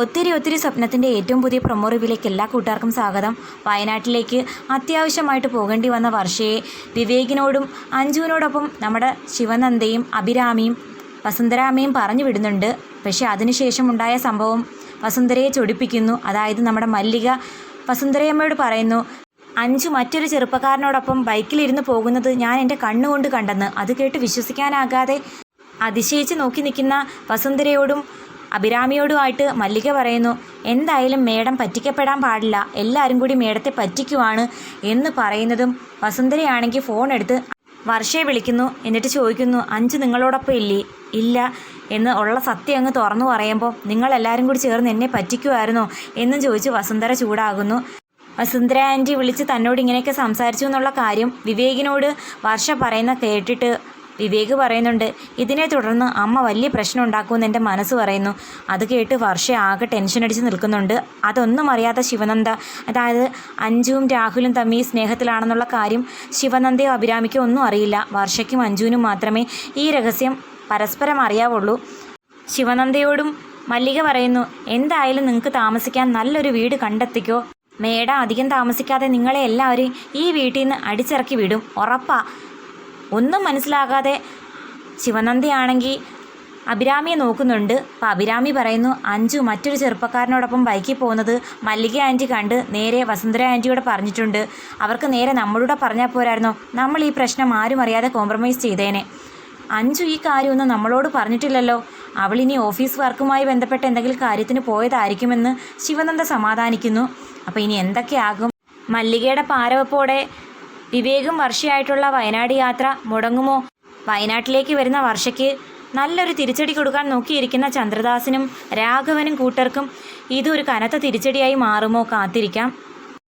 ഒത്തിരി ഒത്തിരി സ്വപ്നത്തിന്റെ ഏറ്റവും പുതിയ പ്രൊമോ റിവ്യൂലേക്ക് എല്ലാ കൂട്ടുകാർക്കും സ്വാഗതം. വയനാട്ടിലേക്ക് അത്യാവശ്യമായിട്ട് പോകേണ്ടി വന്ന വർഷയെ വിവേകിനോടും അഞ്ജുവിനോടൊപ്പം നമ്മുടെ ശിവനന്ദയും അഭിരാമിയും വസന്തരാമയും പറഞ്ഞു വിടുന്നുണ്ട്. പക്ഷേ അതിനുശേഷം ഉണ്ടായ സംഭവം വസുന്ധരയെ ചൊടിപ്പിക്കുന്നു. അതായത് നമ്മുടെ മല്ലിക വസുന്ധരയമ്മയോട് പറയുന്നു അഞ്ചു മറ്റൊരു ചെറുപ്പക്കാരനോടൊപ്പം ബൈക്കിലിരുന്ന് പോകുന്നത് ഞാൻ എന്റെ കണ്ണുകൊണ്ട് കണ്ടെന്ന്. അത് കേട്ട് വിശ്വസിക്കാനാകാതെ അതിശയിച്ച് നോക്കി നിൽക്കുന്ന വസുന്ധരയോടും അഭിരാമിയോടുമായിട്ട് മല്ലിക പറയുന്നു എന്തായാലും മേഡം പറ്റിക്കപ്പെടാൻ പാടില്ല. എല്ലാവരും കൂടി മേഡത്തെ പറ്റിക്കുവാണ് എന്ന് പറയുന്നതും വസുന്ധരയാണെങ്കിൽ ഫോൺ എടുത്ത് വർഷയെ വിളിക്കുന്നു. എന്നിട്ട് ചോദിക്കുന്നു അഞ്ച് നിങ്ങളോടൊപ്പം ഇല്ലേ? ഇല്ല. എന്ന് ഉള്ള സത്യം അങ്ങ് തുറന്നു പറയുമ്പോൾ നിങ്ങളെല്ലാവരും കൂടി ചേർന്ന് എന്നെ പറ്റിക്കുമായിരുന്നോ എന്നും ചോദിച്ച് വസുന്ധര ചൂടാകുന്നു. വസുന്ധര ആന്റി വിളിച്ച് തന്നോട് ഇങ്ങനെയൊക്കെ സംസാരിച്ചു എന്നുള്ള കാര്യം വിവേകിനോട് വർഷ പറയുന്ന കേട്ടിട്ട് വിവേക് പറയുന്നുണ്ട് ഇതിനെ തുടർന്ന് അമ്മ വലിയ പ്രശ്നം ഉണ്ടാക്കുമെന്ന് എന്റെ മനസ്സ് പറയുന്നു. അത് കേട്ട് വർഷ ആകെ ടെൻഷൻ അടിച്ച് നിൽക്കുന്നുണ്ട്. അതൊന്നും അറിയാത്ത ശിവനന്ദ അതായത് അഞ്ജുവും രാഹുലും തമ്മിൽ സ്നേഹത്തിലാണെന്നുള്ള കാര്യം ശിവനന്ദയോ അഭിരാമിക്കോ ഒന്നും അറിയില്ല. വർഷയ്ക്കും അഞ്ജുവിനും മാത്രമേ ഈ രഹസ്യം പരസ്പരം അറിയാവുള്ളൂ. ശിവനന്ദയോടും മല്ലിക പറയുന്നു എന്തായാലും നിങ്ങൾക്ക് താമസിക്കാൻ നല്ലൊരു വീട് കണ്ടെത്തിക്കോ. മേഡം അധികം താമസിക്കാതെ നിങ്ങളെ എല്ലാവരും ഈ വീട്ടിൽ നിന്ന് അടിച്ചിറക്കി വിടും. ഉറപ്പാ. ഒന്നും മനസ്സിലാകാതെ ശിവനന്ദയാണെങ്കിൽ അഭിരാമിയെ നോക്കുന്നുണ്ട്. അപ്പോൾ അഭിരാമി പറയുന്നു അഞ്ചു മറ്റൊരു ചെറുപ്പക്കാരനോടൊപ്പം ബൈക്കിൽ പോകുന്നത് മല്ലിക ആന്റി കണ്ട് നേരെ വസുന്ധര ആന്റിയോട് പറഞ്ഞിട്ടുണ്ട്. അവർക്ക് നേരെ നമ്മളൂടെ പറഞ്ഞാൽ പോരായിരുന്നോ? നമ്മൾ ഈ പ്രശ്നം ആരും അറിയാതെ കോംപ്രമൈസ് ചെയ്തേനെ. അഞ്ചു ഈ കാര്യമൊന്നും നമ്മളോട് പറഞ്ഞിട്ടില്ലല്ലോ. അവളിനി ഓഫീസ് വർക്കുമായി ബന്ധപ്പെട്ട എന്തെങ്കിലും കാര്യത്തിന് പോയതായിരിക്കുമെന്ന് ശിവനന്ദ സമാധാനിക്കുന്നു. അപ്പോൾ ഇനി എന്തൊക്കെയാകും? മല്ലികയുടെ പാരവപ്പോടെ വിവേകും വർഷയായിട്ടുള്ള വയനാട് യാത്ര മുടങ്ങുമോ? വയനാട്ടിലേക്ക് വരുന്ന വർഷയ്ക്ക് നല്ലൊരു തിരിച്ചടി കൊടുക്കാൻ നോക്കിയിരിക്കുന്ന ചന്ദ്രദാസിനും രാഘവനും കൂട്ടർക്കും ഇതൊരു കനത്ത തിരിച്ചടിയായി മാറുമോ കാത്തിരിക്കാം.